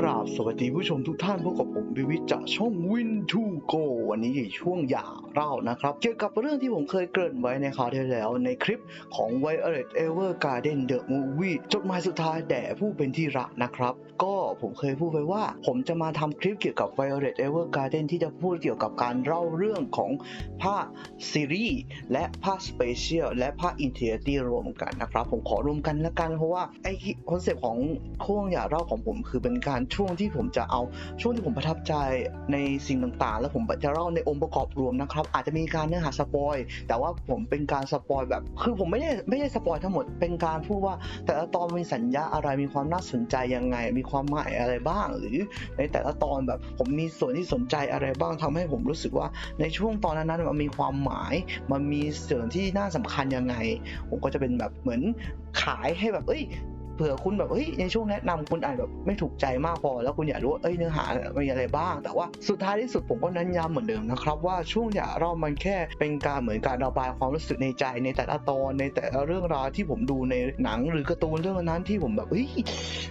กราบสวัสดีผู้ชมทุกท่านพบกับผมวิวิจากช่อง Win to Go วันนี้อยู่ช่วงอย่าเล่านะครับ เกี่ยวกับเรื่องที่ผมเคยเกริ่นไว้ในคราวที่แล้วในคลิปของ Violet Evergarden The Movie จดหมายสุดท้ายแด่ผู้เป็นที่รักนะครับ ก็ผมเคยพูดไว้ว่า ผมจะมาทำคลิปเกี่ยวกับ Violet Evergarden ที่จะพูดเกี่ยวกับการเล่าเรื่องของภาคซีรีส์และภาคสเปเชียลและภาคอินเทอร์ตี้รวมกันนะครับ ผมขอรวมกันละกันเพราะว่าไอคอนเซปต์ของช่วงอย่าเล่าของผมคือเป็นการช่วงที่ผมจะเอาช่วงที่ผมประทับใจในสิ่งต่างๆ แล้วผมจะเล่าในองค์ประกอบรวมนะครับ อาจจะมีการเนื้อหาสปอยแต่ว่าผมเป็นการสปอยแบบ คือผมไม่ได้ไม่ได้สปอยทั้งหมดเป็นการพูดว่า แต่ละตอนมีสัญญาอะไรมีความน่าสนใจยังไง มีความหมายอะไรบ้าง หรือในแต่ละตอนแบบผมมีส่วนที่สนใจอะไรบ้างทำให้ผมรู้สึกว่าในช่วงตอนนั้นๆมันมีความหมาย มันมีส่วนที่น่าสำคัญยังไง ผมก็จะเป็นแบบเหมือนขายให้แบบเอ้ย เผื่อคุณแบบเฮ้ยในช่วงแนะนำคุณอาจแบบไม่ถูกใจมากพอ แล้วคุณอยากรู้ว่าเอ้ยเนื้อหามีอะไรบ้าง แต่ว่าสุดท้ายที่สุดผมก็เน้นย้ำเหมือนเดิมนะครับว่าช่วงอย่าเรามันแค่เป็นการเหมือนการระบายความรู้สึกในใจในแต่ละตอนในแต่ละเรื่องราวที่ผมดูในหนังหรือการ์ตูนเรื่องนั้นที่ผมแบบเฮ้ย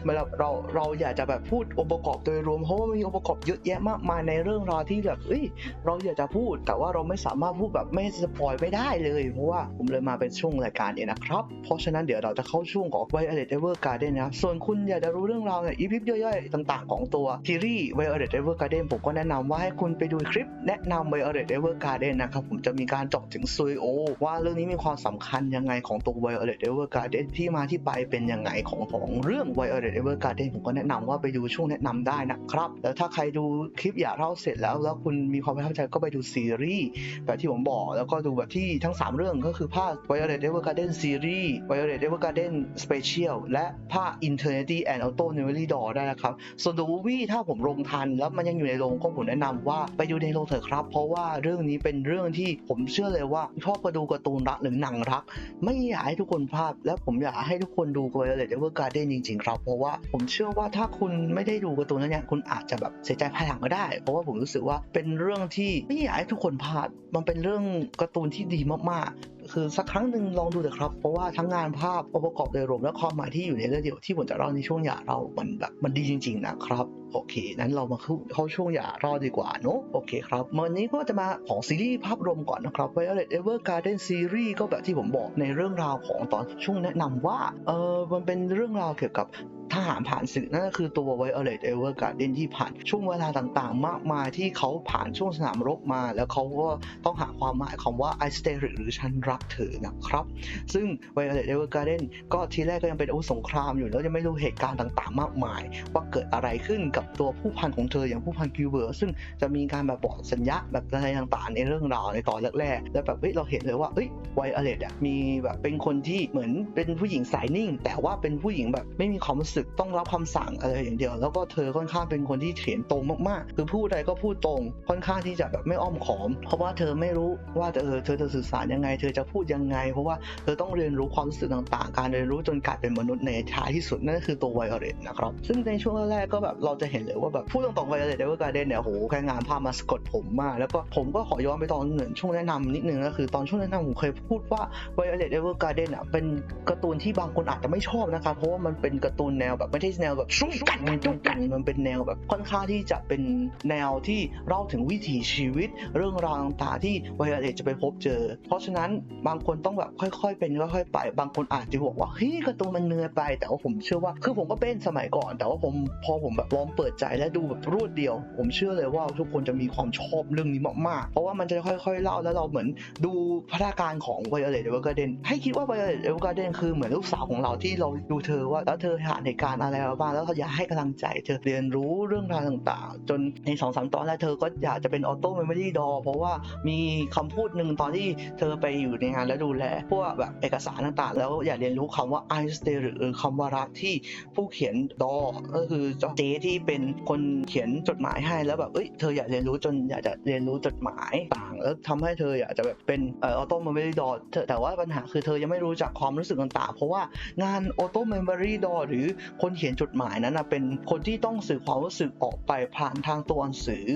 เวลาเราเราอยากจะแบบพูดองค์ประกอบโดยรวมเพราะว่ามันมีองค์ประกอบเยอะแยะมากมายในเรื่องราวที่แบบเอ้ยเราอยากจะพูด แต่ว่าเราไม่สามารถพูดแบบไม่สปอยไม่ได้เลย เพราะว่าผมเลยมาเป็นช่วงรายการเองนะครับ เพราะฉะนั้นเดี๋ยวเราจะเข้าช่วงของไวเอร์เดล Ever Garden นะครับส่วนคุณอยากจะรู้เรื่องราวเนี่ยอีพิบย่อยๆ ต่างๆ ของตัวซีรีส์ Violet Evergarden ผมก็แนะนำว่าให้คุณไปดูคลิปแนะนำ Violet Evergarden นะครับผมจะมีการเจาะถึงซุยโอว่าเรื่องนี้มีความสำคัญยังไงของตัว Violet Evergarden ที่มาที่ไปเป็นยังไงของของเรื่อง Violet Evergarden ผมก็แนะนำว่าไปดูช่วงแนะนำได้นะครับแล้วถ้าใครดูคลิปอยากเล่าเสร็จแล้ว แล้วคุณมีความประทับใจก็ไปดูซีรีส์แบบที่ผมบอกแล้วก็ดูแบบที่ทั้ง 3 เรื่องก็คือภาค Violet Evergarden Series Violet Evergarden Special และภาค Eternity and Auto n e v e r y Door ได้นะครับ ส่วน The Movie ถ้าผมลงทัน แล้วมันยังอยู่ในโรงก็ผมแนะนำว่าไปดูในโรงเถอะครับ เพราะว่าเรื่องนี้เป็นเรื่องที่ผมเชื่อเลยว่าชอบมาดูการ์ตูนรักหรือหนังรัก ไม่อยากให้ทุกคนพลาด และผมอยากให้ทุกคนดู Violet Evergarden จริงๆครับ เพราะว่าผมเชื่อว่าถ้าคุณไม่ได้ดูการ์ตูนนั้นเนี่ยคุณอาจจะแบบเสียใจภายหลังก็ได้ เพราะว่าผมรู้สึกว่าเป็นเรื่องที่ไม่อยากให้ทุกคนพลาด มันเป็นเรื่องการ์ตูนที่ดีมากๆ คือสักครั้งหนึ่งลองดูเถอะครับ เพราะว่าทั้งงานภาพองค์ประกอบโดยรวมและความหมายที่อยู่ในเรื่องเดียวที่ผมจะเล่าในช่วงหย่าเรามันแบบมันดีจริง ๆ นะครับโอเค นั้นเรามาเข้าช่วงหย่ารอดีกว่าเนอะโอเคครับ วันนี้ก็จะมาของซีรีส์ภาพรวมก่อนนะครับ Violet Evergarden Series ก็แบบที่ผมบอกในเรื่องราวของตอนช่วงแนะนำว่า เออมันเป็นเรื่องราวเกี่ยวกับ ทหารผ่านศึกนั่นก็คือตัว Violet Evergarden ที่ผ่านช่วงเวลาต่างๆ มากมายที่เขาผ่านช่วงสนามรบมา แล้วเขาก็ต้องหาความหมายคำว่า I stay หรือฉันรักเธอนะครับ ซึ่ง Violet Evergarden ก็ทีแรกก็ยังเป็นอาวุธสงครามอยู่แล้วยังไม่รู้เหตุการณ์ต่างๆ มากมาย ว่าเกิดอะไรขึ้นกับตัวผู้พันของเธออย่างผู้พันกิวเบอร์ซึ่งจะมีการแบบบอกสัญญาแบบอะไรต่างๆ ในเรื่องราวในตอนแรกๆแล้วแบบเฮ้ยเราเห็นเลยว่าเฮ้ย Violet อะมีแบบเป็นคนที่เหมือนเป็นผู้หญิงสายนิ่ง แต่ว่าเป็นผู้หญิงแบบไม่มีความรู้สึกต้องรับคำสั่งอะไรอย่างเดียว แล้วก็เธอค่อนข้างเป็นคนที่เถียงตรงมากๆ คือพูดอะไรก็พูดตรง ค่อนข้างที่จะแบบไม่อ้อมขอม เพราะว่าเธอไม่รู้ว่าเธอเธอจะสื่อสารยังไง เธอจะพูดยังไง เพราะว่าเธอต้องเรียนรู้ความรู้สึกต่างๆ การเรียนรู้จนกลายเป็นมนุษย์ในท้ายที่สุดนั่นคือตัวไวโอเลตนะครับ ซึ่งในช่วงแรกก็แบบเราจะเห็นเลยว่าแบบพูดตรงๆไวโอเลตเดวิลการ์เดนเนี่ยโหแค่งานภาพมาสะกดผมมาก แล้วก็ผมก็ขอย้อนไปตอนหนึ่งช่วงแนะนำนิดนึงก็คือตอนช่วงแนะนำผมเคยพูดว่า Violet Evergarden อะเป็นการ์ตูนที่บางคนอาจจะไม่ชอบนะครับเพราะว่ามันเป็นการ์ตูนแนวแบบไม่ใช่แนวแบบสู้กันจุกกันมันเป็นแนวแบบค่อนข้างที่จะเป็นแนวที่เล่าถึงวิถีชีวิต เรื่องราวต่างๆที่ Violet จะไปพบเจอ เพราะฉะนั้นบางคนต้องแบบค่อยๆเป็นค่อยๆไป บางคนอาจจะบอกว่าเฮ้ยการ์ตูนมันเหนื่อยไป แต่ว่าผมเชื่อว่าคือผมก็เป็นสมัยก่อน แต่ว่าผมพอผมแบบลองเปิดใจและดูแบบรวดเดียว ผมเชื่อเลยว่าทุกคนจะมีความชอบเรื่องนี้มากๆ เพราะว่ามันจะค่อยๆเล่าแล้วเราเหมือนดูพัฒนาการของ Violet Evergarden ให้คิดว่า Violet Evergarden คือเหมือนลูกสาวของเราที่เราดูเธอว่าแล้วเธอผ่านเหตุการณ์การอะไรมาบ้างแล้วเขาอยากให้กำลังใจเธอเรียนรู้เรื่องราวต่างๆ จนในสองสามตอนแรกเธอก็อยากจะเป็นออโต้เมมโมรี่ดอเพราะว่ามีคำพูดหนึ่งตอนที่เธอไปอยู่ในงานแล้วดูแลพวกแบบเอกสารต่างๆ แล้วอยากเรียนรู้คำว่า I stay หรือคำว่ารักที่ผู้เขียนดอก็คือเจที่เป็นคนเขียนจดหมายให้แล้วแบบเอ้ยเธออยากเรียนรู้จนอยากจะเรียนรู้จดหมายต่าง แล้วทำให้เธออยากจะแบบเป็นอออโต้เมมโมรี่ดอแต่ว่าปัญหาคือเธอยังไม่รู้จักความรู้สึกต่างๆ เพราะว่างานออโต้เมมโมรี่ดอหรือคนเขียนจดหมายนั้นนะเป็นคนที่ต้องสื่อความรู้สึกออกไปผ่านทางตัวหนังสือ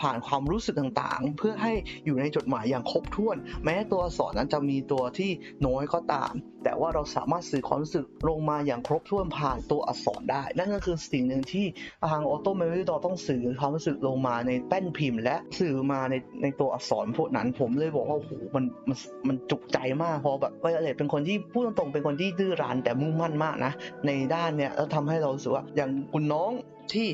ผ่านความรู้สึกต่างๆ เพื่อให้อยู่ในจดหมายอย่างครบถ้วน แม้ตัวอักษรนั้นจะมีตัวที่น้อยก็ตาม แต่ว่าเราสามารถสื่อความรู้สึกลงมาอย่างครบถ้วนผ่านตัวอักษรได้ นั่นก็คือสิ่งหนึ่งที่ประางออโตเม o รี่ดอต้องสื่อความรู้สึกลงมาในแป้นพิมพ์ และสื่อมาในในตัวอักษรพวกนั้น ผมเลยบอกว่าโอ้โหมันมันมันจุกใจมากเพราะแบบไวโอเลตเป็นคนที่พูดตรงๆเป็นคนที่ดื้อรั้นแต่มุ่งมั่นมากนะในด้านเนี้ยแล้วทำให้เราสึกว่าอย่างคุณน้องที่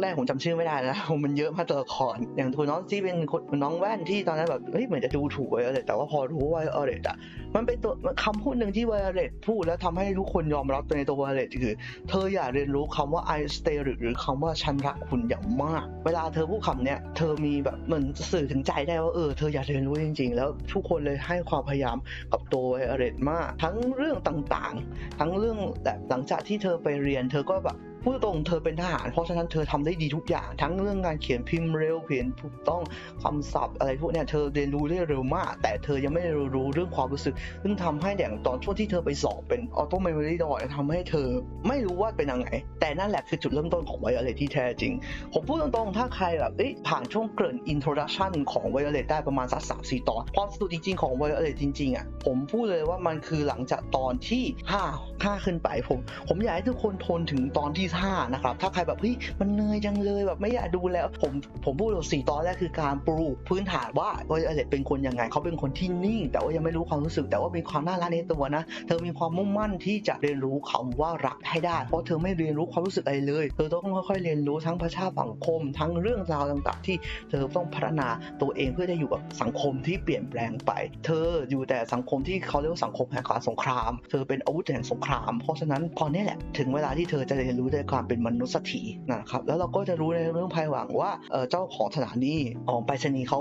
แรกๆผมจำชื่อไม่ได้นะมันเยอะมากตัวละครอย่างคุณน้องที่เป็นคนน้องแว่นที่ตอนนั้นแบบเฮ้ยเหมือนจะดูถูกไวโอเลตแต่ว่าพอรู้ว่าไวโอเลตอะมันเป็นตัวคำพูดหนึ่งที่ไวโอเลตพูดแล้วทำให้ทุกคนยอมรับตัวในตัวไวโอเลตคือ เธออย่าเรียนรู้คำว่า I stay หรือหรือคำว่าฉันรักคุณอย่างมาก เวลาเธอพูดคำเนี้ยเธอมีแบบเหมือนสื่อถึงใจได้ว่าเออเธออยากเรียนรู้จริง ๆ แล้วทุกคนเลยให้ความพยายามกับตัวไวโอเลตมาก ทั้งเรื่องต่างๆ ทั้งเรื่องแบบหลังจากที่เธอไปเรียน เธอก็แบบ พูดตรงเธอเป็นทหาร เพราะฉะนั้นเธอทำได้ดีทุกอย่างทั้งเรื่องการเขียนพิมพ์เร็วเขียนถูกต้องคำศัพท์อะไรพวกเนี้ยเธอเรียนรู้ได้เร็วมาก แต่เธอยังไม่ได้รู้เรื่องความรู้สึก ซึ่งทำให้อย่างตอนช่วงที่เธอไปสอบเป็นออโตเม o รี่ดอยทำให้เธอไม่รู้ว่าเป็นยังไง แต่นั่นแหละคือจุดเริ่มต้นของไวโอเลตที่แท้จริง ผมพูดตรงๆ ถ้าใครแบบเอ้ยผ่านช่วงเกริ่นอินโทรดักชันของไวโอเลตได้ประมาณสักสามสี่ตอนความสนุกจริงๆของไวโอเลตจริงๆอะผมพูดเลยว่ามันคือหลังจากตอนที่ห้าห้าขึ้นไปผม ผมอยากให้ทุกคนทนถึงตอนที่ห้านะครับ ถ้าใครแบบเฮ้ยมันเหนื่อยจังเลยแบบไม่อยากดูแล้ว ผมผมพูดสี่ตอนแรกคือการปลูกพื้นฐานว่าไวโอเลตเป็นคนยังไงเขาเป็นคนที่นิ่ง แต่ว่ายังไม่รู้ความรู้สึก แต่ว่ามีความน่ารักในตัวนะ เธอมีความมุ่งมั่นที่จะเรียนรู้คำว่ารักให้ได้ เพราะเธอไม่เรียนรู้ความรู้สึกอะไรเลย เธอต้องค่อยๆเรียนรู้ทั้งประชาสังคม ทั้งเรื่องราวต่างๆ ที่เธอต้องพัฒนาตัวเองเพื่อจะอยู่กับสังคมที่เปลี่ยนแปลงไป เธออยู่แต่สังคมที่เขาเรียกว่าสังคมแห่งการสงคราม เธอเป็นอาวุธแห่งสงคราม เพราะฉะนั้นตอนนี้แหละถึงเวลาที่เธอจะเรียนรู้ในความเป็นมนุษย์ถีนะครับแล้วเราก็จะรู้ในเรื่องภายหลังว่าเจ้าของสถานีของไปรษณีย์เขา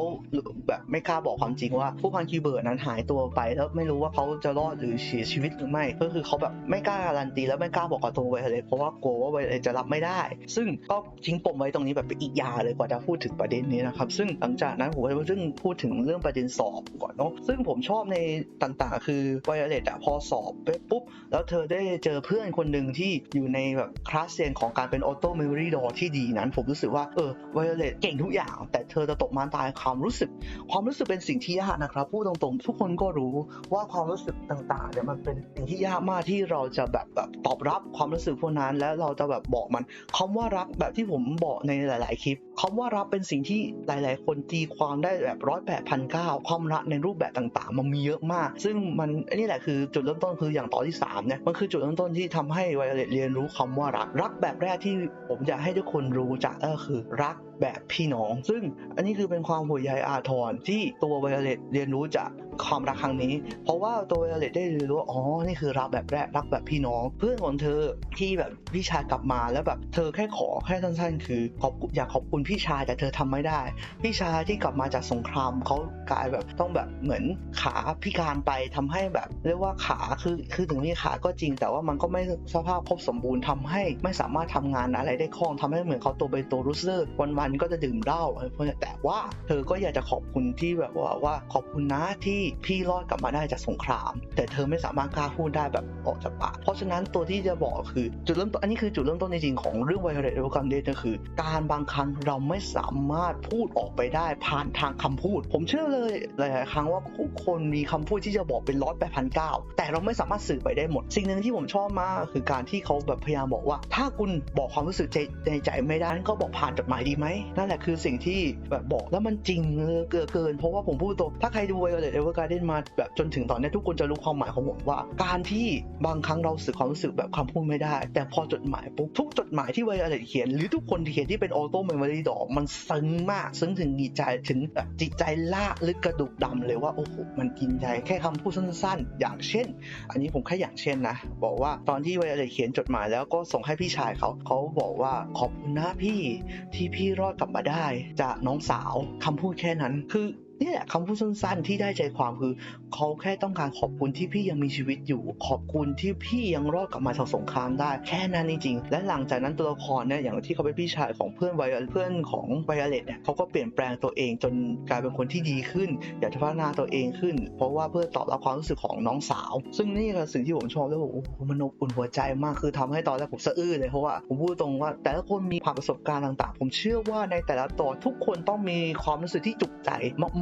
แบบไม่กล้าบอกความจริงว่า ผู้พันคีเบิร์ดนั้นหายตัวไป แล้วไม่รู้ว่าเขาจะรอดหรือเสียชีวิตหรือไม่ ก็คือเขาแบบไม่กล้าการันตีแล้วไม่กล้าบอกกับตัวไวเลตเพราะว่ากลัวว่าไวเลตจะรับไม่ได้ ซึ่งก็ทิ้งปมไว้ตรงนี้แบบเป็นอีกยาเลยกว่าจะพูดถึงประเด็นนี้นะครับซึ่งหลังจากนั้นผมก็ซึ่งพูดถึงเรื่องประเด็นสอบก่อนเนาะซึ่งผมชอบในต่างๆ คือไวเลตอะพอสอบไปปุ๊บแล้วเธอได้เจอเพื่อนคนหนึ่งที่อยู่ในแบบคลาสเรียนของการเป็นออโต้เม o รี่ดอที่ดีนั้น ผมรู้สึกว่าเออไวโอเลตเก่งทุกอย่าง แต่เธอจะตกมาตายความรู้สึก ความรู้สึกเป็นสิ่งที่ยากนะครับพูดตรงๆ ทุกคนก็รู้ว่าความรู้สึกต่างๆเนี่ยมันเป็นสิ่งที่ยากมากที่เราจะแบบแบบตอบรับความรู้สึกพวกนั้นแล้วเราจะแบบบอกมันคำว่ารักแบบที่ผมบอกในหลาย ๆ คลิปคำว่ารักเป็นสิ่งที่หลาย ๆ คนตีความได้แบบร้อยแปดพันเก้าความรักในรูปแบบต่างๆ มันมีเยอะมาก ซึ่งมันนี่แหละคือจุดเริ่มต้นคืออย่างตอนที่สามเนี่ยมันคือจุดเริ่มต้นที่ทำให้ไวโอเลตเรียนรู้คำว่ารักรักแบบแรกที่ผมอยากให้ทุกคนรู้จักก็คือรัก แบบพี่น้อง ซึ่งอันนี้คือเป็นความห่วงใยอาทรที่ตัวไวโอเลตเรียนรู้จากความรักครั้งนี้ เพราะว่าตัวไวโอเลตได้เรียนรู้อ๋อ นี่คือรักแบบแรกรักแบบพี่น้อง เพื่อนของเธอที่แบบพี่ชายกลับมาแล้วแบบเธอแค่ขอแค่สั้นๆ คือขอบอยากขอบคุณพี่ชายแต่เธอทำไม่ได้ พี่ชายที่กลับมาจากสงครามเขากลายแบบต้องแบบเหมือนขาพิการไปทำให้แบบ เรียกว่าขาคือคือถึงมีขาก็จริง แต่ว่ามันก็ไม่สภาพครบสมบูรณ์ทำให้ไม่สามารถทำงานอะไรได้คล่องทำให้เหมือนเขาตัวเป็นตัวรู้สึกวันๆก็จะดื่มเหล้าอะไรพวกนี้แต่ว่าเธอก็อยากจะขอบคุณที่แบบว่าว่าขอบคุณนะที่พี่รอดกลับมาได้จากสงคราม แต่เธอไม่สามารถกล้าพูดได้แบบออกจากปากเพราะฉะนั้นตัวที่จะบอกคือจุดเริ่มต้นอันนี้คือจุดเริ่มต้นจริงๆของเรื่องไวโอเลตเอลกัมเดตก็คือ การบางครั้งเราไม่สามารถพูดออกไปได้ผ่านทางคำพูด ผมเชื่อเลยหลายๆครั้งว่าทุกคนมีคำพูดที่จะบอกเป็นร้อยแปดพันเก้าแต่เราไม่สามารถสื่อไปได้หมด สิ่งหนึ่งที่ผมชอบมากคือการที่เขาแบบพยายามบอกว่า ถ้าคุณบอกความรู้สึกใจในใจไม่ได้ก็บอกผ่านจดหมายดีไหมนั่นแหละคือสิ่งที่แบบบอกแล้วมันจริงเกินเกิน เพราะว่าผมพูดตรงถ้าใครดูไวโอเลตเอเวอร์การ์เดนมาแบบจนถึงตอนนี้ทุกคนจะรู้ความหมายของผมว่า การที่บางครั้งเราสื่อความรู้สึกแบบคำพูดไม่ได้ แต่พอจดหมายปุ๊บทุกจดหมายที่ไวโอเลตเขียน หรือทุกคนเขียนที่เป็นออโต้เมมโมรี่ดอกมันซึ้งมาก ซึ้งถึงจิตใจถึงแบบจิตใจลากลึกกระดูกดำเลยว่าโอ้โหมันกินใจแค่คำพูดสั้นๆ อย่างเช่น อันนี้ผมแค่อย่างเช่นนะ บอกว่าตอนที่ไวโอเลตเขียนจดหมายแล้วก็ส่งให้พี่ชายเขาเขาบอกว่าขอบคุณนะพี่ที่พี่รอดกลับมาได้จากน้องสาวคำพูดแค่นั้นคือ นี่แหละคำพูดสั้นๆที่ได้ใจความคือเขาแค่ต้องการขอบคุณที่พี่ยังมีชีวิตอยู่ ขอบคุณที่พี่ยังรอดกลับมาจากสงครามได้แค่นั้นจริงๆและหลังจากนั้นตัวละครเนี่ยอย่างที่เขาเป็นพี่ชายของเพื่อนไวเพื่อนของไวโอเลตเนี่ยเขาก็เปลี่ยนแปลงตัวเองจนกลายเป็นคนที่ดีขึ้น อยากจะพัฒนาตัวเองขึ้น เพราะว่าเพื่อตอบรับความรู้สึกของน้องสาว ซึ่งนี่คือสิ่งที่ผมชอบแล้วบอกมันอบอุ่นหัวใจมากคือทำให้ตอนแรกผมสะอื้นเลยเพราะว่าผมพูดตรงว่า แต่ละคนมีผ่านประสบการณ์ต่างๆ ผมเชื่อว่าในแต่ละตอนทุกคนต้องมีความรู้สึกที่จุกใจ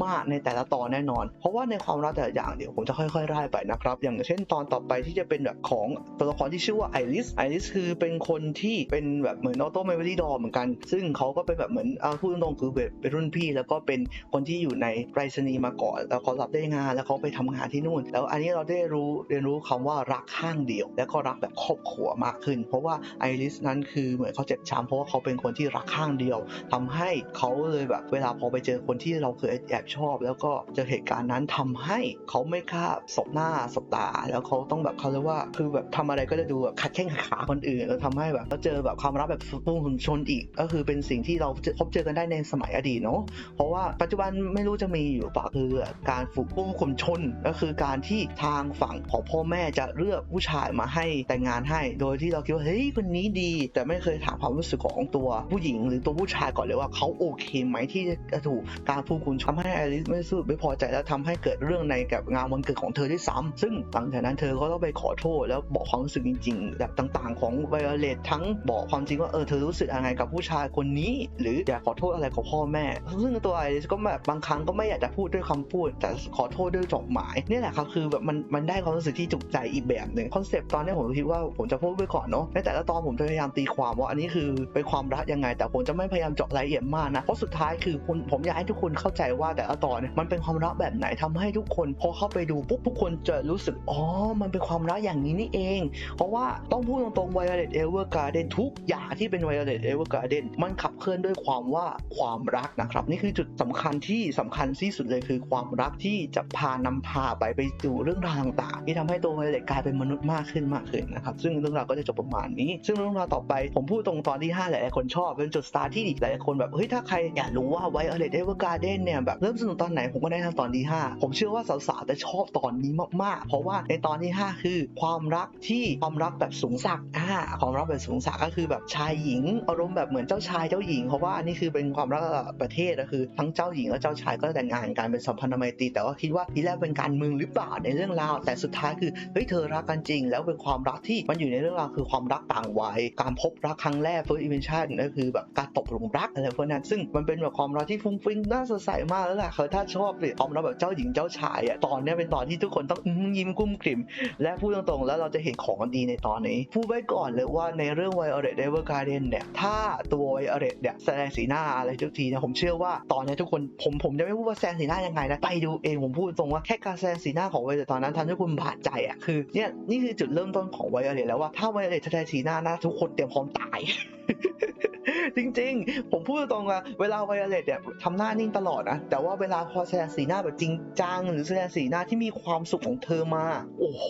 มากในแต่ละตอนแน่นอน เพราะว่าในความรักแต่ละอย่างเดี๋ยวผมจะค่อยๆไล่ไปนะครับ อย่างเช่นตอนต่อไปที่จะเป็นแบบของตัวละครที่ชื่อว่าไอริส ไอริสคือเป็นคนที่เป็นแบบเหมือนออโต้เมโลดี้ดอเหมือนกัน ซึ่งเขาก็เป็นแบบเหมือนเอาพูดตรงๆคือแบบเป็นรุ่นพี่ แล้วก็เป็นคนที่อยู่ในไรษณีย์มาก่อน แล้วเขารับได้งานแล้วเขาไปทำงานที่นู่น แล้วอันนี้เราได้รู้เรียนรู้คำว่ารักข้างเดียว แล้วก็รักแบบครอบครัวมากขึ้น เพราะว่าไอริสนั้นคือเหมือนเขาเจ็บช้ำเพราะว่าเขาเป็นคนที่รักข้างเดียวทำให้เขาเลยแบบเวลาพอไปเจอคนที่เราเคยแอบชอบ แล้วก็เจอเหตุการณ์นั้นทำให้เขาไม่กล้าสบหน้าสบตา แล้วเขาต้องแบบเขาเรียกว่าคือแบบทำอะไรก็จะดูแบบขัดแข้งขาคนอื่นแล้วทำให้แบบเราเจอแบบความรักแบบปุ้งชนอีก ก็คือเป็นสิ่งที่เราพบเจอกันได้ในสมัยอดีตเนาะเพราะว่าปัจจุบันไม่รู้จะมีอยู่ปะคือการฝึกปุ้งคุมชนก็คือการที่ทางฝั่งของพ่อแม่จะเลือกผู้ชายมาให้แต่งงานให้ โดยที่เราคิดว่าเฮ้ยคนนี้ดี แต่ไม่เคยถามความรู้สึกของตัวผู้หญิง หรือตัวผู้ชายก่อนเลยว่าเขาโอเคไหมที่จะถูกการพูดคุณทำให้อริสไม่สู้ไม่พอใจแล้วทำให้เกิดเรื่องในกับงานวันเกิดของเธอด้วยซ้ำซึ่งหลังจากนั้นเธอก็ต้องไปขอโทษแล้วบอกความรู้สึกจริงๆแบบต่างๆ ของไวโอเลตทั้งบอกความจริงว่าเออเธอรู้สึกยังไงกับผู้ชายคนนี้ หรืออยากขอโทษอะไรกับพ่อแม่ ซึ่งตัวไอริสก็แบบบางครั้งก็ไม่อยากจะพูดด้วยคำพูด แต่ขอโทษด้วยจดหมายนี่แหละครับคือแบบมันมันได้ความรู้สึกที่จุกใจอีกแบบหนึ่งคอนเซปต์ตอนนี้ผมคิดว่าผมจะพูดไว้ก่อนเนาะในแต่ละตอนผมจะพยายามตีความว่าอันนี้คือเป็นความรักยังไง แต่ผมจะไม่พยายามเจาะรายละเอียดมากนะเพราะสุดท้ายคือผมอยากให้ทุกคนเข้าใจว่าแต่ละตอเนี่ยมันเป็นความรักแบบไหนทำให้ทุกคนพอเข้าไปดูปุ๊บทุกคนจะรู้สึกอ๋อมันเป็นความรักอย่างนี้นี่เอง เพราะว่าต้องพูดตรงๆ Violet Evergarden ทุกอย่างที่เป็น Violet Evergarden มันขับเคลื่อนด้วยความว่าความรักนะครับ นี่คือจุดสำคัญที่สำคัญที่สุดเลยคือความรักที่จะพานำพาไปไปสู่เรื่องราวต่างๆ ที่ทำให้ตัว Violet กลายเป็นมนุษย์มากขึ้นมากขึ้นนะครับซึ่งเรื่องราวก็จะจบประมาณนี้ ซึ่งเรื่องราวต่อไปผมพูดตรงตอนที่5หลายๆคนชอบเป็นจุดสตาร์ทที่หลายๆคนแบบเฮ้ยถ้าใครอยากรู้ว่า Violet Evergarden เนี่ยแบบเริ่มสนุกตอนไหนผมก็ได้ทำตอนที่ 5 ผมเชื่อว่าสาวๆจะชอบตอนนี้มากๆ เพราะว่าในตอนที่ 5 คือ ความรักที่ความรักแบบสูงสักอ่าความรักแบบสูงสักก็คือแบบชายหญิงอารมณ์แบบเหมือนเจ้าชายเจ้าหญิงเพราะว่าอันนี้คือเป็นความรักประเทศก็คือ ทั้งเจ้าหญิงและเจ้าชายก็แต่งงานกันเป็นสัมพันธไมตรีแต่ว่าคิดว่าทีแรกเป็นการเมืองหรือเปล่าในเรื่องราว แต่สุดท้ายคือเฮ้ยเธอรักกันจริง แล้วเป็นความรักที่มันอยู่ในเรื่องราวคือความรักต่างวัยการพบรักครั้งแรก first impression ก็คือแบบการตกหลุมรักอะไรพวกนั้นซึ่งมันเป็นแบบความรักที่ฟุ้งฟิ้งน่าสดใสมากแล้วแหละคือถ้าชอบเลยความรักแบบเจ้าหญิงเจ้าชายอะตอนนี้เป็นตอนที่ทุกคนต้องยิ้มกุ้มกลิ่ม และพูดตรงๆ แล้วเราจะเห็นของดีในตอนนี้ พูดไว้ก่อนเลยว่าในเรื่อง Violet Evergarden เดนเนี่ย ถ้าตัว Violet เนี่ยแสดงสีหน้าอะไรทุกทีเนี่ยผมเชื่อว่าตอนนี้ทุกคนผมผมจะไม่พูดว่าแสดงสีหน้ายังไงนะไปดูเองผมพูดตรงว่าแค่การแสดงสีหน้าของ Violet ตตอนนั้นทำให้คุณบาดใจอะคือเนี่ยนี่คือจุดเริ่มต้นของ Violet แล้วว่าถ้า Violet แสดงสีหน้านะทุกคนเตรียมพร้อมตาย จริง ๆ ผมพูดตรงๆว่าเวลาไวโอเลตเนี่ยทำหน้านิ่งตลอดนะ แต่ว่าเวลาพอแสดงสีหน้าแบบจริงจังหรือแสดงสีหน้าที่มีความสุขของเธอมา โอ้โห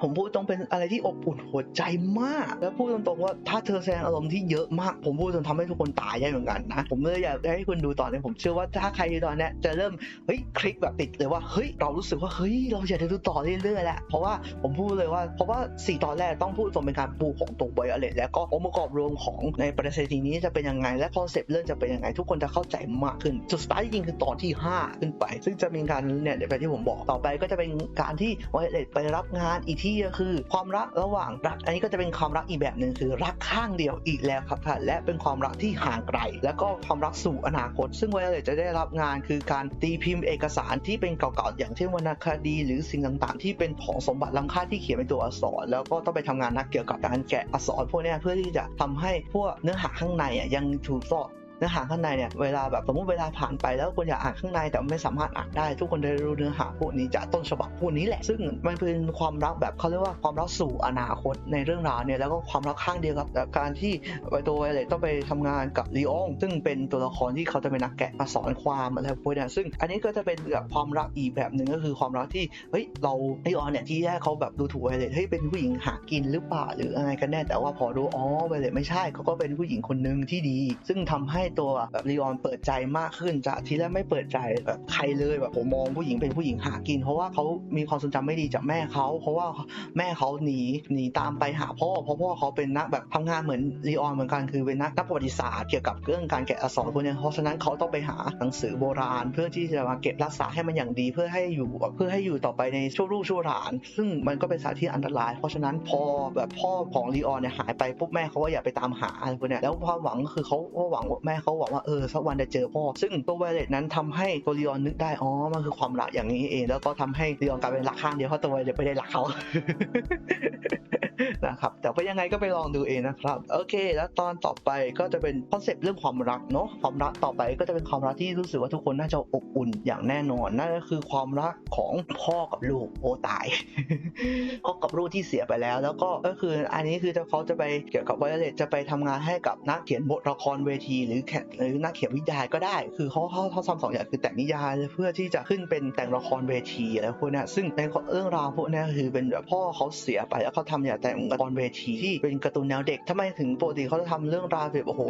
ผมพูดตรงเป็นอะไรที่อบอุ่นหัวใจมาก แล้วพูดตรงๆว่าถ้าเธอแสดงอารมณ์ที่เยอะมาก ผมพูดจนทำให้ทุกคนตายได้เหมือนกันนะ ผมเลยอยากให้คุณดูตอนนี้ผมเชื่อว่าถ้าใครดูตอนนี้จะเริ่มเฮ้ยคลิกแบบติดเลยว่าเฮ้ยเรารู้สึกว่าเฮ้ยเราอยากจะดูต่อเรื่อยๆแหละเพราะว่าผมพูดเลยว่าเพราะว่าสี่ตอนแรกต้องพูดตรงเป็นการปูของตัวไวโอเลตแล้วก็องค์ประกอบรวมของในประเทศนี้จะเป็นยังไง และคอนเซปต์เรื่องจะเป็นยังไง ทุกคนจะเข้าใจมากขึ้น จุดสตาร์ทจริงคือตอนที่ 5 ขึ้นไป ซึ่งจะมีการเนี่ยเดี๋ยวไปที่ผมบอกต่อไปก็จะเป็นการที่วโอเลตไปรับงานอีกที่ก็คือ ความรักระหว่างรัก อันนี้ก็จะเป็นความรักอีกแบบหนึ่งคือรักข้างเดียวอีกแล้วครับท่านและเป็นความรักที่ห่างไกล แล้วก็ความรักสู่อนาคต ซึ่งวโอเลตจะได้รับงานคือการตีพิมพ์เอกสารที่เป็นเก่าๆอย่างเช่นวรรณคดี หรือสิ่งต่างๆ ที่เป็นของสมบัติล้ำค่าที่เขียนเป็นตัวอักษร แล้วก็ต้องไปทำงานนักเกี่ยวกับการแกะอักษรพวกนี้เพื่อที่จะทำให้พวกเนื้อหาข้างในอะยังถูกต้อง เนื้อหาข้างในเนี่ยเวลาแบบสมมติเวลาผ่านไปแล้วคุณอยากอ่านข้างในแต่ไม่สามารถอ่านได้ ทุกคนได้รู้เนื้อหาพวกนี้จากต้นฉบับพวกนี้แหละ ซึ่งมันเป็นความรักแบบเขาเรียกว่าความรักสู่อนาคตในเรื่องราวเนี่ยแล้วก็ความรักข้างเดียวกับการที่ตัวไวเลตต้องไปทำงานกับลีอองซึ่งเป็นตัวละครที่เขาจะเป็นนักแกะมาสอนความอะไรพวกนี้ซึ่งอันนี้ก็จะเป็นแบบความรักอีกแบบหนึ่งก็คือความรักที่เฮ้ยเราลีออนเนี่ยที่แรกเขาแบบดูถูกไวเลตเฮ้ยเป็นผู้หญิงหากินหรือเปล่าหรืออะไรกันแน่แต่ว่าพอรู้อ๋อไวเลตไม่ใช่เขาก็เป็นผู้หญิงคนหนึ่งที่ดี ซึ่งทำให้ตัวแบบลีออนเปิดใจมากขึ้นจากที่แรกไม่เปิดใจแบบใครเลยแบบผมมองผู้หญิงเป็นผู้หญิงหากิน เพราะว่าเขามีความทรงจำไม่ดีจากแม่เขาเพราะว่าแม่เขาหนีหนีตามไปหาพ่อเพราะพ่อเขาเป็นนักแบบทำงานเหมือนลีออนเหมือนกันคือเป็นนักนักประวัติศาสตร์เกี่ยวกับเรื่องการแกะอักษรพวกนี้เพราะฉะนั้นเขาต้องไปหาหนังสือโบราณ เพื่อที่จะมาเก็บรักษาให้มันอย่างดี เพื่อให้อยู่เพื่อให้อยู่ต่อไปในชั่วลูกชั่วหลาน ซึ่งมันก็เป็นสถานที่อันตราย เพราะฉะนั้นพอแบบพ่อของลีออนเนี่ยหายไปปุ๊บแม่เขาก็อยากไปตามหาอะไรพวกนี้แล้วความหวังก็คือเขาก็หวังว่าแม่เขาบอกว่าเออสักวันจะเจอพ่อ ซึ่งตัวไวเลตนั้นทำให้ตัวลีออนนึกได้อ๋อมันคือความรักอย่างนี้เอง แล้วก็ทำให้ลีออนกลายเป็นรักข้างเดียวเพราะตัวไวเลตไม่ได้รักเขานะครับแต่ว่ายังไงก็ไปลองดูเองนะครับโอเค แล้วตอนต่อไปก็จะเป็นคอนเซปต์เรื่องความรักเนาะความรักต่อไปก็จะเป็นความรักที่รู้สึกว่าทุกคนน่าจะอบอุ่นอย่างแน่นอนนั่นก็คือความรักของพ่อกับลูกโอตายพ่อกับลูกที่เสียไปแล้ว แล้วก็ก็คืออันนี้คือเขาจะไปเกี่ยวกับไวเลตจะไปทำงานให้กับนักเขียนบทละครเวที หรือแขหรือนักเขียนวิทยายก็ได้ คือเขาเขาเขาทำสองอย่างคือแต่งนิยายเพื่อที่จะขึ้นเป็นแต่งละครเวทีอะไรพวกเนี้ยซึ่งในเรื่องราวพวกเนี้ยคือเป็นแบบพ่อเขาเสียไปแล้วเขาทำอย่างแต่งละครเวทีที่เป็นการ์ตูนแนวเด็กทำไมถึงปกติเขาจะทำเรื่องราวแบบโอ้โห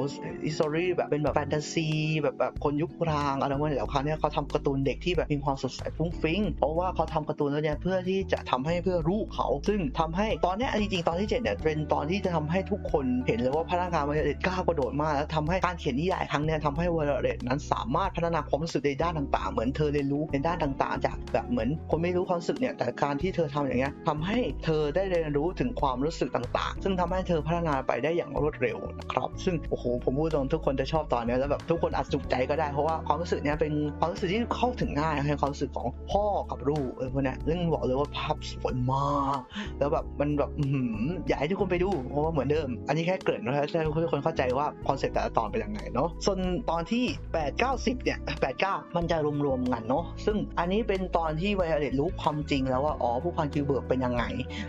อิสตอรี่แบบเป็นแบบแฟนตาซีแบบแบบคนยุคกลางอะไรพวกนี้แล้วคราวเนี้ยเขาทำการ์ตูนเด็กที่แบบมีความสดใสฟุ้งฟิ้งเพราะว่าเขาทำการ์ตูนแล้วเนี่ยเพื่อที่จะทำให้เพื่อลูกเขา ซึ่งทำให้ตอนนี้จริงๆตอนที่เจ็ดเนี่ยเป็นตอนที่จะทำให้ทุกคนเห็นเลยว่าพนักงานวอลเลตก้ากระโดดมากแล้วทำให้การเขียนนิยายครั้งเนี้ยทำให้วอลเลตนั้นสามารถพัฒนาความรู้สึกในด้านต่างๆ เหมือนเธอเรียนรู้ในด้านต่างๆ จากแบบเหมือนคนไม่รู้ความรู้สึกเนี่ยแต่การที่เธอทำอย่างเงี้ยทำให้เธอได้เรียนรู้ถึงความรู้สึกต่างๆ ซึ่งทำให้เธอพัฒนาไปได้อย่างรวดเร็วนะครับซึ่งโอ้โหผมพูดตรงทุกคนจะชอบตอนเนี้ยแล้วแบบทุกคนอาจจุกใจก็ได้เพราะว่าความรู้สึกเนี้ยเป็นความรู้สึกที่เข้าถึงง่ายเป็นความรู้สึกของพ่อกับลูกเออพวกนี้ยซึ่งบอกเลยว่าภาพสวยมากแล้วแบบมันแบบอื้อหืออยากให้ทุกคนไปดูเพราะว่าเหมือนเดิม อันนี้แค่เกริ่นนะครับให้ทุกคนเข้าใจว่าคอนเซ็ปต์แต่ละตอนเป็นยังไงเนาะส่วนตอนที่ 8 9 10 เนี่ย 8 9 มันจะรวมๆกันเนาะซึ่งอันนี้เป็นตอนที่ไวโอเลตรู้ความจริงแล้วว่าอ๋อผู้พันคิวเบิร์กเป็นยังไง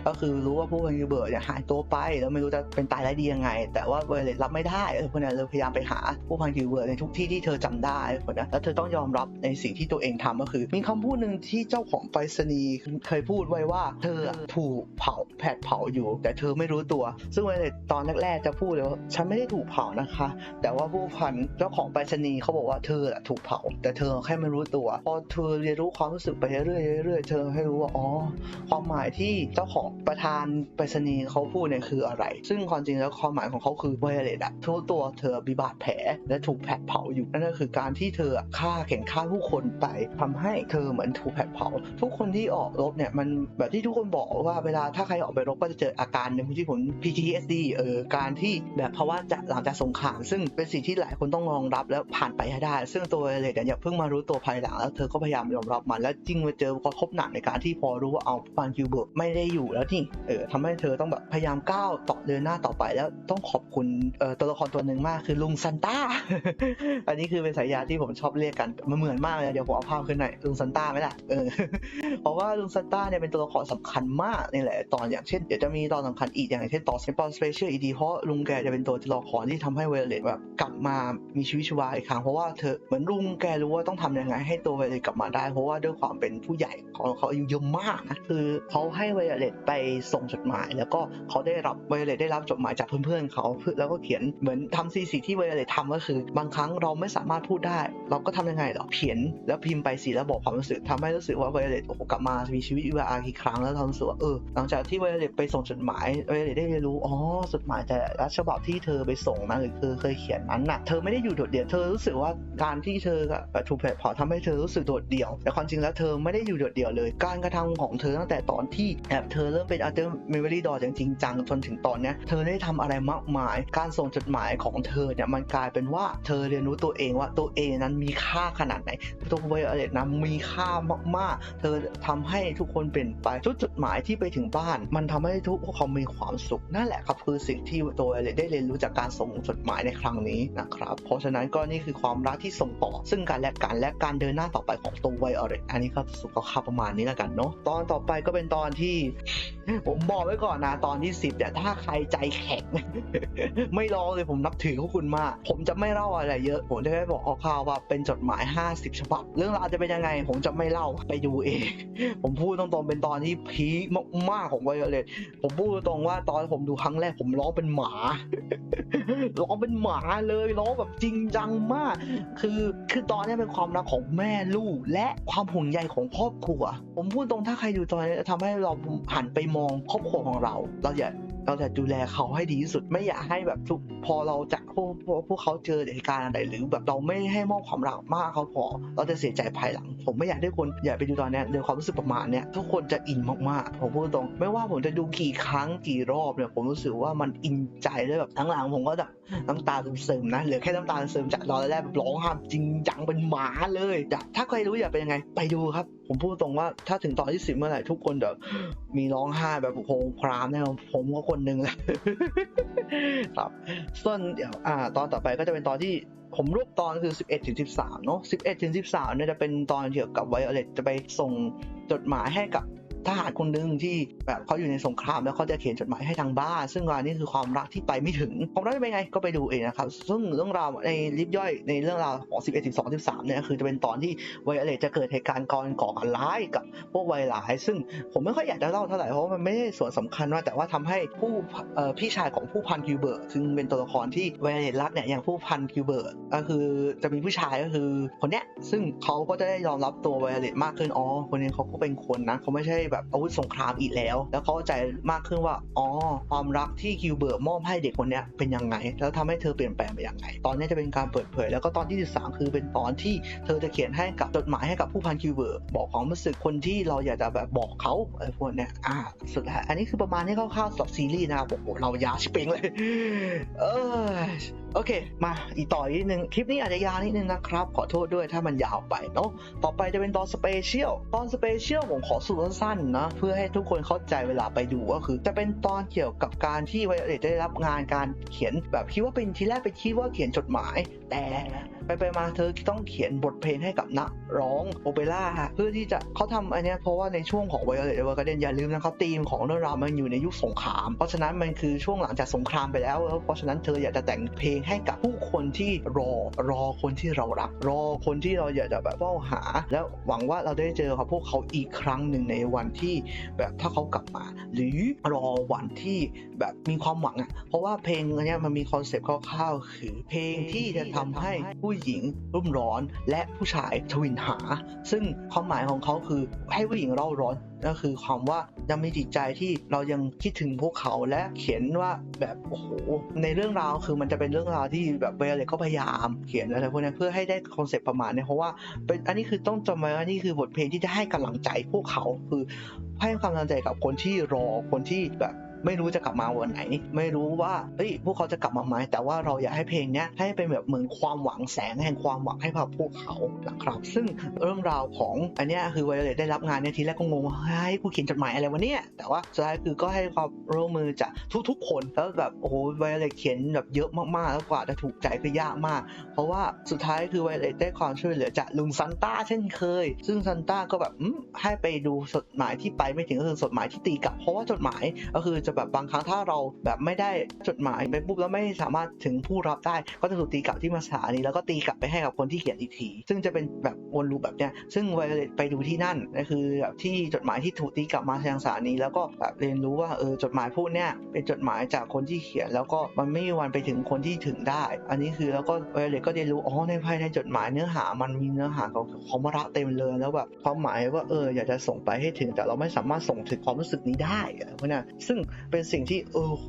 ก็คือรู้ว่าผู้พันคิวเบิร์กเนี่ยหายตัวไปแล้วไม่รู้จะเป็นตายร้ดียังไง แต่ว่าไวโอเลตรับไม่ได้เออคนนั้นเลยพยายามไปหาผู้พันคิวเบิร์กในทุกที่ที่เธอจำได้คนนั้นแล้วเธอต้องยอมรับในสิ่งที่ตัวเองทำก็คือ มีคำพูดหนึ่งที่เจ้าของไปรษณีย์เคยพูดไว้ว่าเธอถูกเผาแผดเผาอยู่ แต่เธอไม่รู้ตัว ซึ่งไวโอเลตตอนแรกๆจะพูดเลยว่าฉันไม่ได้ถูกเผานะคะ แต่ว่าผู้พนเจ้าของไปรษณีย์เขาบอกว่าเธอถูกเผา แต่เธอแค่ไม่รู้ตัว พอเธอเรียนรู้ความรู้สึกไปเรื่อยๆเรื่อยๆเธอให้รู้ว่าอ๋อความหมายที่เจ้าของประธานไปรษณีย์เขาพูดเนี่ยคืออะไร ซึ่งความจริงแล้วความหมายของเขาคือไวโอเลตอะทุกตัวเธอมีบาดแผลและถูกแผดเผาอยู่นั่นก็คือการที่เธอฆ่าเข็นฆ่าผู้คนไปทำให้เธอเหมือนถูกแผดเผา ทุกคนที่ออกรบเนี่ยมันแบบที่ทุกคนบอกว่าเวลาถ้าใครออกไปรบก็จะเจออาการหนึ่งที่ผม PTSD เออการที่แบบเพราะว่าจะหลังจากสงครามซึ่งเป็นสิ่งที่หลายคนต้องรองรับแล้วผ่านไปให้ได้ ซึ่งตัวเลดเนี่ยเพิ่งมารู้ตัวภายหลังแล้วเธอก็พยายามยอมรับมัน แล้วจริงมาเจอกระทบหนักในการที่พอรู้ว่าเอาฟานคิวเบิร์กไม่ได้อยู่แล้วนี่เออทำให้เธอต้องแบบพยายามก้าวต่อเดินหน้าต่อไป แล้วต้องขอบคุณเอ่อตัวละครตัวหนึ่งมากคือลุงซันต้าอันนี้คือเป็นสายยาที่ผมชอบเรียกกันมันเหมือนมากเลยเดี๋ยวผมเอาภาพขึ้นหน่อยลุงซันต้าไหมล่ะเออเพราะว่าลุงซันต้าเนี่ยเป็นตัวละครสำคัญมากนี่แหละตอนอย่างเช่นเดี๋ยวจะมีตอนสำคัญอีกอย่างเช่นตอนสปอนสเปเชียลอีดีเพราะลุงแกจะเป็นตัวละครที่ทำให้เวลเลตแบบกลับมามีชีวิตชีวาอีกครั้งเพราะว่าเธอเหมือนลุงแกรู้ว่าต้องทำยังไงให้ตัวเวเลตกลับมาได้ เพราะว่าด้วยความเป็นผู้ใหญ่ของเขาอายุเยอะมากนะคือเขาให้เวเลตไปส่งจดหมาย แล้วก็เขาได้รับเวเลตได้รับจดหมายจากเพื่อนๆเขาแล้วก็เขียนเหมือนทำซีสิ่งที่เวเลตทำก็คือบางครั้งเราไม่สามารถพูดได้ เราก็ทำยังไงหรอเขียนแล้วพิมพ์ไปสิแล้วบอกความรู้สึกทำให้รู้สึกว่าเวเลตโอ้โหกลับมามีชีวิตชีวาอีกครั้งแล้วเรารู้สึกว่าเออหลังจากที่เวเลตไปส่งจดหมายเวเลตได้เรียนรู้อ๋อจดหมายแต่ละฉบับที่เธอไปส่งนะหรือเธอเคยเขียนนั้นน่ะเธอไม่ได้อยู่โดดเดี่ยวเธอรู้สึกว่าการที่เธอกับถูกแผดเผาทำให้เธอรู้สึกโดดเดี่ยว แต่ความจริงแล้วเธอไม่ได้อยู่โดดเดี่ยวเลย การกระทำของเธอตั้งแต่ตอนที่แอบเธอเริ่มเป็นอาร์เตอร์เมเวอรี่ดออย่างจริงจังจนถึงตอนนี้เธอได้ทำอะไรมากมาย การส่งจดหมายของเธอเนี่ยมันกลายเป็นว่าเธอเรียนรู้ตัวเองว่าตัวเองนั้นมีค่าขนาดไหนตัวไวโอเลตนมีค่ามากๆ เธอทำให้ทุกคนเปลี่ยนไปทุกจดหมายที่ไปถึงบ้าน มันทำให้ทุกพวกเขามีความสุขนั่นแหละครับคือสิ่งที่ตัวไวโอเลตได้เรียนรู้จากการส่งจดหมายในครั้งนี้นะครับ เพราะฉะนั้นก็นี่คือความรักที่ส่งต่อ ซึ่งกันและกันและการเดินหน้าต่อไปของตัวไวโอเลตอันนี้ก็สุขภาพประมาณนี้แล้วกันเนาะตอนต่อไปก็เป็นตอนที่ ผมบอกไว้ก่อนนะตอนที่ 10เนี่ยถ้าใครใจแข็ง ไม่รอเลยผมนับถือพวกคุณมากผมจะไม่เล่าอะไรเยอะผมจะแค่บอกคร่าวๆว่าเป็นจดหมาย 50 ฉบับ เรื่องราวจะเป็นยังไง ผมจะไม่เล่าไปดูเอง ผมพูดตรงๆเป็นตอนที่พีมากๆของไวโอเลตผมพูดตรงว่าตอนผมดูครั้งแรกผมร้องเป็นหมาร้องเป็นหมาเลยร้องแบบจริงจังมาก คือคือตอนนี้เป็นความรักของแม่ลูก และความห่วงใยของครอบครัว ผมพูดตรงถ้าใครดูตอนนี้จะทำให้เราหันไปมองครอบครัวของเรา เราอย่า เราจะดูแลเขาให้ดีที่สุดไม่อยากให้แบบทุกพอเราจะพวกพวกพวกเขาเจอเหตุการณ์อะไรหรือแบบเราไม่ให้มอบความรักมากเขาพอ เราจะเสียใจภายหลัง ผมไม่อยากให้คนอย่าไปดูตอนเนี้ยในความรู้สึกประมาณเนี้ยทุกคนจะอินมากๆผมพูดตรง ไม่ว่าผมจะดูกี่ครั้งกี่รอบเนี่ยผมรู้สึกว่ามันอินใจเลยแบบทั้งหลังผมก็แบบน้ำตาซึมๆนะเหลือแค่น้ำตาซึมจากตอนแรกแบบร้องไห้จริงจังเป็นหมาเลยอยากถ้าใครรู้อยากเป็นยังไง ไปดูครับ ผมพูดตรงว่าถ้าถึงตอนที่สิบเมื่อไหร่ทุกคนแบบมีร้องไห้แบบโคงครามแน่ผมก็คนหนึ่งแหละครับส่วนเดี๋ยวอ่าตอนต่อไปก็จะเป็นตอนที่ผมรวบตอนคือ 11ถึง13 เนาะ11ถึง13 เนี่ยจะเป็นตอนเกี่ยวกับไวโอเลตจะไปส่งจดหมายให้กับ ทหารคนหนึ่งที่แบบเขาอยู่ในสงครามแล้วเขาจะเขียนจดหมายให้ทางบ้าน ซึ่งรายนี้คือความรักที่ไปไม่ถึงความรักจะเป็นไงก็ไปดูเองนะครับ ซึ่งเรื่องราวในลิฟย่อยในเรื่องราวของ 11ถึง2 13 เนี่ยคือจะเป็นตอนที่ไวโอเลตจะเกิดเหตุการณ์ก่อนก่อการร้ายกับพวกไวร้าย ซึ่งผมไม่ค่อยอยากจะเล่าเท่าไหร่เพราะมันไม่ได้ส่วนสำคัญว่าแต่ว่าทำให้ผู้พี่ชายของผู้พันกิวเบิร์ตซึ่งเป็นตัวละครที่ไวโอเลตรักเนี่ยอย่างผู้พันกิวเบิร์ตก็คือจะมีผู้ชายก็คือคนเนี้ยซึ่งเขาก็จะได้ยอมรับตัวไวอเลตมากขึ้นอ๋อคนนี้เขาก็เป็นคนนะเขาไม่ใช่แบบอาวุธสงครามอีกแล้ว แล้วเข้าใจมากขึ้นว่าอ๋อความรักที่กิวเบิร์ตมอบให้เด็กคนนี้เป็นยังไง แล้วทำให้เธอเปลี่ยนแปลงไปยังไง ตอนนี้จะเป็นการเปิดเผย แล้วก็ตอนที่ 13 คือเป็นตอนที่เธอจะเขียนให้กับจดหมายให้กับผู้พันกิวเบิร์ตบอกความรู้สึกคนที่เราอยากจะแบบบอกเขาอะไรพวกเนี้ยอ่าสุดท้ายอันนี้คือประมาณนี้คร่าวๆสำหรับซีรีส์นะครับโอ้โหเรายาชิเปงเลย เออ โอเค มาอีกต่ออีกนิดนึง คลิปนี้อาจจะยาวนิดนึงนะครับ ขอโทษด้วยถ้ามันยาวไปเนาะต่อไปจะเป็นตอนสเปเชียลตอนสเปเชียลผมขอสูตรสั้นๆนะ เพื่อให้ทุกคนเข้าใจเวลาไปดูก็คือ จะเป็นตอนเกี่ยวกับการที่ไวโอเลตได้รับงานการเขียนแบบคิดว่าเป็นทีแรกไปคิดว่าเขียนจดหมาย แต่ไปไปมาเธอต้องเขียนบทเพลงให้กับนักร้องโอเปร่าฮะเพื่อที่จะเขาทำอันนี้เพราะว่าในช่วงของไวโอเลตเวอร์กเดนอย่าลืมนะครับธีมของเรื่องราวมันอยู่ในยุคสงคราม เพราะฉะนั้นมันคือช่วงหลังจากสงครามไปแล้ว เพราะฉะนั้นเธออยากจะแต่งเพลงให้กับผู้คนที่รอรอคนที่เรารัก รอคนที่เราอยากจะแบบเฝ้าหา แล้วหวังว่าเราได้เจอกับพวกเขาอีกครั้งหนึ่งในวันที่แบบถ้าเขากลับมา หรือรอวันที่แบบมีความหวังอะเพราะว่าเพลงอันเนี้ยมันมีคอนเซปต์คร่าวๆคือเพลงที่จะทำให้ผู้หญิงรุ่มร้อนและผู้ชายทวินหา ซึ่งความหมายของเขาคือให้ผู้หญิงเร่าร้อน ก็คือความว่ายังมีจิตใจที่เรายังคิดถึงพวกเขาและเขียนว่าแบบโอ้โหในเรื่องราวคือมันจะเป็นเรื่องราวที่แบบเวลเลยก็พยายามเขียนอะไรพวกนี้เพื่อให้ได้คอนเซปต์ประมาณนี้เพราะว่าเป็นอันนี้คือต้องจำไว้ว่านี่คือบทเพลงที่จะให้กำลังใจพวกเขาคือให้กำลังใจกับคนที่รอคนที่แบบ ไม่รู้จะกลับมาวันไหน ไม่รู้ว่าเฮ้ยพวกเขาจะกลับมาไหมแต่ว่าเราอยากให้เพลงเนี้ยให้เป็นแบบเหมือนความหวังแสงแห่งความหวังให้กับพวกเขานะครับ ซึ่งเรื่องราวของอันเนี้ยคือไวโอเลตได้รับงานเนี่ยทีแรกก็งงว่าเฮ้ยกูเขียนจดหมายอะไรวะเนี่ยแต่ว่าสุดท้ายคือก็ให้ความร่วมมือจากทุกๆ คนแล้วแบบโอ้โหไวโอเลตเขียนแบบเยอะมากๆแล้วกว่าจะถูกใจก็ยากมาก เพราะว่าสุดท้ายคือไวโอเลตได้ความช่วยเหลือจากลุงซันต้าเช่นเคย ซึ่งซันต้าก็แบบอืมให้ไปดูจดหมายที่ไปไม่ถึงก็คือจดหมายที่ตีกลับเพราะว่าจดหมายก็คือจะแบบบางครั้งถ้าเราแบบไม่ได้จดหมายไปปุ๊บแล้วไม่สามารถถึงผู้รับได้ ก็จะถูกตีกลับที่มาสถานีแล้วก็ตีกลับไปให้กับคนที่เขียนอีกทีซึ่งจะเป็นแบบวนลูปแบบเนี้ยซึ่งไวเลตไปดูที่นั่นก็คือแบบที่จดหมายที่ถูกตีกลับมาทางสถานีแล้วก็แบบเรียนรู้ว่าเออจดหมายพวกเนี้ยเป็นจดหมายจากคนที่เขียนแล้วก็มันไม่มีวันไปถึงคนที่ถึงได้ อันนี้คือแล้วก็ไวเลตก็ได้รู้อ๋อในภายในจดหมายเนื้อหามันมีเนื้อหาของความรักเต็มเลยแล้วแบบความหมายว่าเอออยากจะส่งไปให้ถึงแต่เราไม่สามารถส่งถึงความรู้สึกนี้ได้เพราะนั้นซึ่งเป็นสิ่งที่เออโห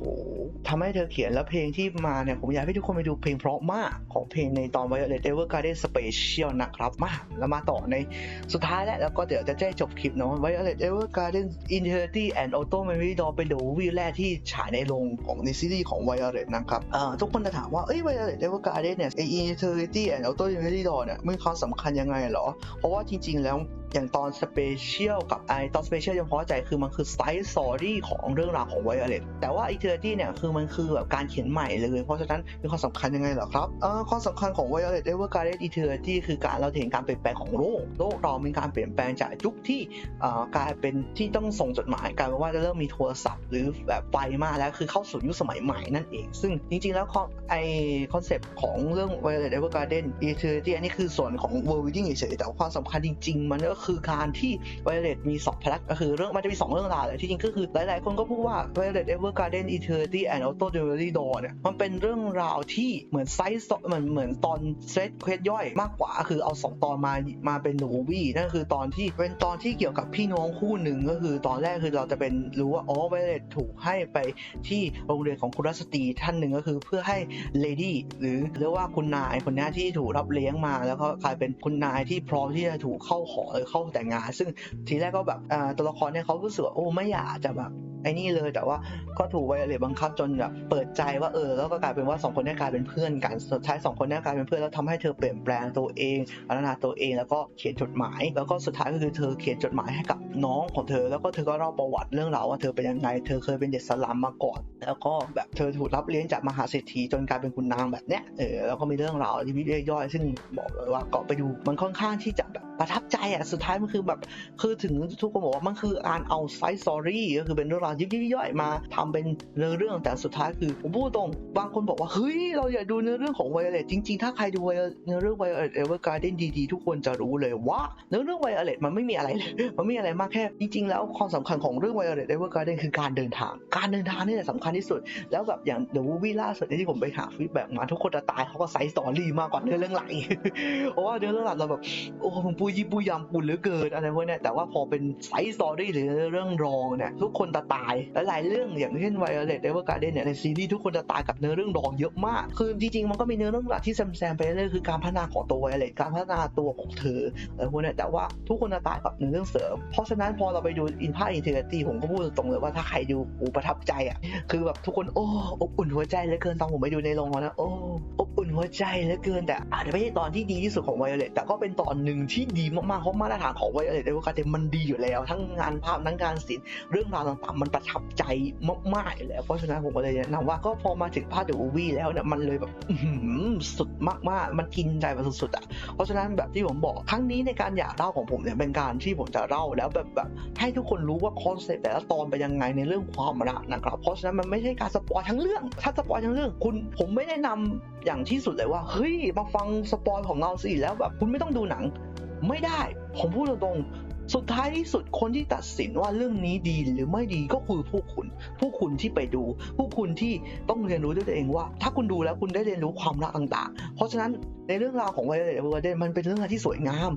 ทำให้เธอเขียนแล้วเพลงที่มาเนี่ย ผมอยากให้ทุกคนไปดูเพลงเพราะมากของเพลงในตอน Violet Evergarden Special นะครับมาแล้วมาต่อในสุดท้ายแล้วแล้วก็เดี๋ยวจะแจ้งจบคลิปเนาะ Violet Evergarden Eternity and Auto Memory Door เป็นเดอะวีแรกที่ฉายในโรงของในซีรีส์ของ Violet นะครับเออทุกคนจะถามว่าเอ้ย Violet Evergarden เนี่ยไอ้ Eternity and Auto Memory Door เนี่ยมีความสำคัญยังไงเหรอ เพราะว่าจริง ๆ แล้ว อย่างตอนสเปเชียลกับไอตอนสเปเชียลยังพอใจคือมันคือไซส์สอรี่ของเรื่องราวของไวโอเลตแต่ว่าอีเทอร์ตี้เนี่ยคือมันคือแบบการเขียนใหม่เลย เพราะฉะนั้นมีความสำคัญยังไงเหรอครับเอ่อความสำคัญของไวโอเลตเอเวอร์การ์เดนอีเทอร์ตี้คือการเราเห็นการเปลี่ยนแปลงของโลกโลกเรามีการเปลี่ยนแปลงจากยุคที่เอ่อกลายเป็นที่ต้องส่งจดหมายกลายเป็นว่าจะเริ่มมีโทรศัพท์ หรือแบบไฟมากแล้วคือเข้าสู่ยุคสมัยใหม่นั่นเอง ซึ่งจริงๆแล้วไอคอนเซปต์ของเรื่อง Violet Evergarden Eternity อันนี้คือส่วนของ World Building เฉยๆแต่ความสำคัญจริงๆมันก็คือการที่ Violet มีสองพลักก็คือเรื่องมันจะมีสองเรื่องราวเลยที่จริงก็คือหลายๆ คนก็พูดว่า Violet Evergarden Eternity and Auto Delivery Door เนี่ยมันเป็นเรื่องราวที่เหมือนไซส์เหมือนเหมือนตอนเซตเควสย่อยมากกว่าคือเอาสองตอนมามาเป็นมูวี่นั่นคือตอนที่เป็นตอนที่เกี่ยวกับพี่น้องคู่หนึ่งก็คือตอนแรกคือเราจะเป็นรู้ว่าอ๋อ Violet ถูกให้ไปที่โรงเรียนของคุณรัสตีท่านหนึ่งก็คือเพื่อให้เลดี้หรือเรียกว่าคุณนายคนนี้ที่ถูกรับเลี้ยงมา แล้วก็กลายเป็นคุณนายที่พร้อมที่จะถูกเข้าขอหรือเข้าแต่งงาน ซึ่งทีแรกก็แบบตัวละครเนี่ยเขารู้สึกว่าโอ้ไม่อยากจะแบบไอ้นี่เลยแต่ว่าก็ถูกไวโอเลตบังคับจนแบบเปิดใจว่าเออแล้วก็กลายเป็นว่าสองคนเนี้กลายเป็นเพื่อนกันสุดท้ายสองคนเนี้กลายเป็นเพื่อนแล้วทำให้เธอเปลี่ยนแปลงตัวเองพัฒนาตัวเองแล้วก็เขียนจดหมาย แล้วก็สุดท้ายก็คือเธอเขียนจดหมายให้กับน้องของเธอ แล้วก็เธอก็เล่าประวัติเรื่องราวว่าเธอเป็นยังไง เธอเคยเป็นเด็กสลัมมาก่อน แล้วก็แบบเธอถูกรับเลี้ยงจากมหาเศรษฐีจนกลายเป็นคุณนางแบบเนี้ยเออแล้วก็มีเรื่องราวที่ย่อยๆซึ่งบอกเลยว่าก็ไปดูมันค่อนข้างที่จะแบบประทับใจอะสุดท้ายมันคือแบบคือถึงทุกคนบอกว่ามันคือการเอาไซส์สอรี่ก็คือเป็นเรื่องราวยิบย่อยๆมาทำเป็นเนื้อเรื่องแต่สุดท้ายคือผมพูดตรงบางคนบอกว่าเฮ้ยเราอย่าดูเนื้อเรื่องของไวโอเลตจริงๆ ถ้าใครดูเนื้อเรื่องไวโอเลตเอเวอร์การ์เดนดีๆ ทุกคนจะรู้เลยว่าเนื้อเรื่องไวโอเลตมันไม่มีอะไรเลยมันไม่มีอะไรมากแค่ จริงๆ แล้วความสำคัญของเรื่องไวโอเลตเอเวอร์การ์เดนคือการเดินทาง การเดินทางนี่แหละสำคัญที่สุด แล้วแบบอย่างเดอะวูวี่ล่าสุดที่ผมไปหาฟีดแบ็กมาทุกคนจะตายเขาก็ไซส์สอรี่มากกว่าเนื้อเรื่องหลักเพราะว่าเนื้อเรื่องหลักเราแบบโอ้มึงปุยยิบปุยำปุยเหลือเกินอะไรพวกนี้แต่ว่าพอเป็นไซส์สตอรี่หรือเรื่องรองเนี่ยทุกคนจะตายและหลายเรื่องอย่างเช่นไวโอเลตเอเวอร์การ์เดนเนี่ยในซีรีส์ทุกคนจะตายกับเนื้อเรื่องรองเยอะมาก คือจริงๆมันก็มีเนื้อเรื่องหลักที่แซมๆไปเรื่อยคือการพัฒนาของตัวไวโอเลตการพัฒนาตัวของเธออะไรพวกนี้แต่ว่าทุกคนจะตายกับเนื้อเรื่องเสริม เพราะฉะนั้นพอเราไปดูอินพาอินเทอร์ตี้ผมก็พูดตรงเลยว่าถ้าใครดูอ้ประทับใจอะคือแบบทุกคนโอ้อบอุ่นหัวใจเหลือเกินตอนผมไปดูในโรงนะโอ้อบ วใจเหลือเกิน แต่อาจจะไม่ใช่ตอนที่ดีที่สุดของไวโอเลตแต่ก็เป็นตอนหนึ่งที่ดีมากๆเพราะมาตรฐานของไวโอเลตในวงการเต็มมันดีอยู่แล้ว ทั้งงานภาพทั้งการศิลป์เรื่องราวต่างๆ มันประทับใจมากๆอยู่แล้วเพราะฉะนั้นผมก็เลยแนะนำว่าก็พอมาถึงภาคเดอะมูวี่แล้วเนี่ยมันเลยแบบสุดมากๆ มันกินใจมันสุดๆอะเพราะฉะนั้นแบบที่ผมบอกครั้งนี้ในการอยากเล่าของผมเนี่ยเป็นการที่ผมจะเล่าแล้วแบบแบบให้ทุกคนรู้ว่าคอนเซ็ปต์แต่ละตอนเป็นยังไงในเรื่องความรักนะครับเพราะฉะนั้นมันไม่ใช่การสปอยทั้งเรื่อง ถ้าสปอยทั้งเรื่องคุณผมไม่แนะนำอย่างที่สุดเลยว่าเฮ้ยมาฟังสปอยของเราสิแล้วแบบคุณไม่ต้องดูหนัง ไม่ได้ ผมพูดตรง สุดท้ายที่สุดคนที่ตัดสินว่าเรื่องนี้ดีหรือไม่ดีก็คือพวกคุณผู้คุณที่ไปดูผู้คุณที่ต้องเรียนรู้ด้วยตัวเองว่า ถ้าคุณดูแล้วคุณได้เรียนรู้ความรักต่างๆ เพราะฉะนั้นในเรื่องราวของ Violet Evergarden มันเป็นเรื่องราวที่สวยงาม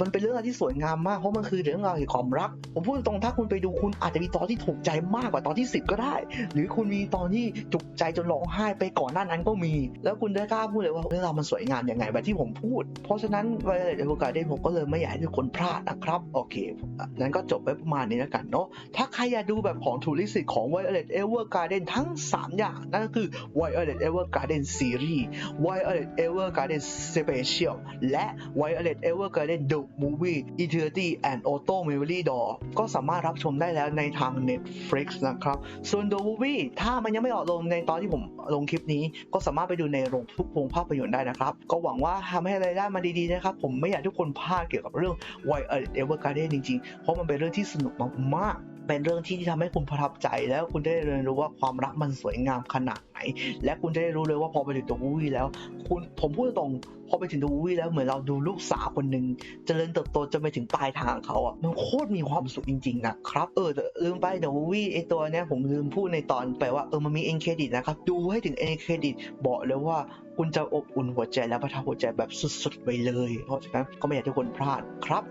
มันเป็นเรื่องราวที่สวยงามมากเพราะมันคือเรื่องราวเกี่ยวกับความรัก ผมพูดตรงถ้าคุณไปดูคุณอาจจะมีตอนที่ถูกใจมากกว่าตอนที่ 10 ก็ได้ หรือคุณมีตอนที่จุกใจจนร้องไห้ไปก่อนหน้านั้นก็มี แล้วคุณได้กล้าพูดเลยว่าเรื่องราวมันสวยงามยังไงแบบที่ผมพูด เพราะฉะนั้น Violet Evergarden ผมก็เลยไม่อยากให้ทุกคนพลาดนะครับโอเคอะนั้นก็จบไปประมาณนี้แล้วกันเนาะถ้าใครอยากดูแบบของทูลิสิตของ Violet Evergarden ทั้ง 3 อย่าง นั่นก็คือ Violet Evergarden Series Violet Evergarden Special และ Violet Evergarden The Movie Eternity and Auto Memory Door ก็สามารถรับชมได้แล้วในทาง Netflix นะครับ ส่วน The Movie ถ้ามันยังไม่ออกลงในตอนที่ผมลงคลิปนี้ ก็สามารถไปดูในโรงทุกโรงภาพยนตร์ได้นะครับ ก็หวังว่าทำให้รายได้มาดีๆนะครับ ผมไม่อยากทุกคนพลาดเกี่ยวกับเรื่อง Violet Evergarden จริงๆ เพราะมันเป็นเรื่องที่สนุกมากๆเป็นเรื่องที่ทำให้คุณประทับใจ แล้วคุณได้เรียนรู้ว่าความรักมันสวยงามขนาดไหน และคุณจะได้รู้เลยว่าพอไปถึงตัววูวี่แล้ว คุณผมพูดตรงพอไปถึงตัววูวี่แล้วเหมือนเราดูลูกสาวคนหนึ่งเจริญเติบโตจนไปถึงปลายทางเขาอะมันโคตรมีความสุขจริงๆนะครับเออลืมไปเดอะวูวี่ไอตัวเนี้ยผมลืมพูดในตอนไปว่าเออมันมีเอ็นเครดิตนะครับดูให้ถึงเอ็นเครดิตบอกเลยว่าคุณจะอบอุ่นหัวใจและประทับหัวใจแบบสุดๆไปเลย เพราะฉะนั้นก็ไม่อยากให้ทุกคนพลาดครับ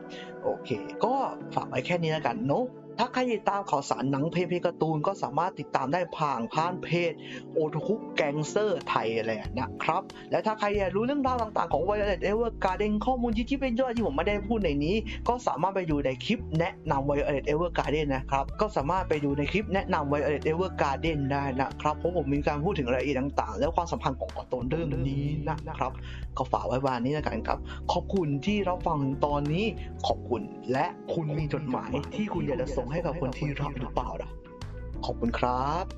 โอเค ก็ฝากไว้แค่นี้แล้วกันเนาะ ถ้าใครติดตามข่าวสารหนังเพลงเพลงการ์ตูนก็สามารถติดตามได้ผ่านผ่านเพจโอทคุแกงเซอร์ไทยแลนด์นะครับ และถ้าใครอยากรู้เรื่องราวต่างๆของ Violet Evergarden ข้อมูลที่ที่เป็นยอยที่ผมไม่ได้พูดในนี้ ก็สามารถไปดูในคลิปแนะนำ Violet Evergarden นะครับ ก็สามารถไปดูในคลิปแนะนำ Violet Evergarden ได้นะครับ เพราะผมมีการพูดถึงรายละเอียดต่างๆ และความสัมพันธ์ของกตูนเรื่องนี้นะครับ ก็ฝากไว้วันนี้แล้วกันครับ ขอบคุณที่รับฟังตอนนี้ขอบคุณและคุณมีจดหมายที่คุณอยากจะส่งให้กับคนที่รักหรือเปล่าล่ะขอบคุณครับ